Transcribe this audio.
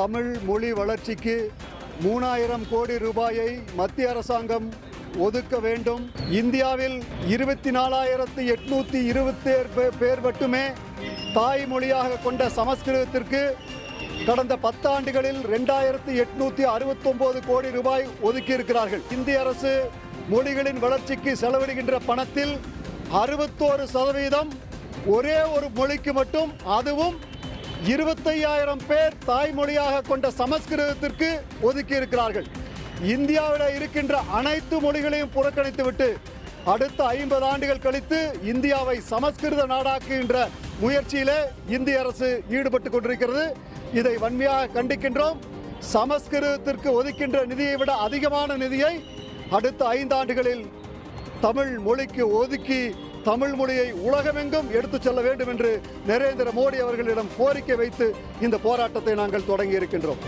தமிழ் மொழி வளர்ச்சிக்கு மூணாயிரம் கோடி ரூபாயை மத்திய அரசாங்கம் ஒதுக்க வேண்டும். இந்தியாவில் இருபத்தி நாலாயிரத்து எட்நூத்தி இருபத்தேழு பேர் மட்டுமே தாய்மொழியாக கொண்ட சமஸ்கிருதத்திற்கு கடந்த பத்தாண்டுகளில் ரெண்டாயிரத்து எட்நூத்தி அறுபத்தொன்பது கோடி ரூபாய் ஒதுக்கியிருக்கிறார்கள். இந்திய அரசு மொழிகளின் வளர்ச்சிக்கு செலவிடுகின்ற பணத்தில் அறுபத்தோரு சதவீதம் ஒரே ஒரு மொழிக்கு மட்டும் அதுவும் இருபத்தையாயிரம் பேர் தாய்மொழியாக கொண்ட சமஸ்கிருதத்திற்கு ஒதுக்கி இருக்கிறார்கள் இந்தியாவில் இருக்கின்ற அனைத்து மொழிகளையும் புறக்கணித்துவிட்டு அடுத்த ஐம்பது ஆண்டுகள் கழித்து இந்தியாவை சமஸ்கிருத நாடாக்குகின்ற முயற்சியிலே இந்திய அரசு ஈடுபட்டு கொண்டிருக்கிறது. இதை வன்மையாக கண்டிக்கின்றோம். சமஸ்கிருதத்திற்கு ஒதுக்கின்ற நிதியை விட அதிகமான நிதியை அடுத்த ஐந்தாண்டுகளில் தமிழ் மொழிக்கு ஒதுக்கி தமிழ் மொழியை உலகமெங்கும் எடுத்துச் செல்ல வேண்டும் என்று நரேந்திர மோடி அவர்களிடம் கோரிக்கை வைத்து இந்த போராட்டத்தை நாங்கள் தொடங்கி இருக்கின்றோம்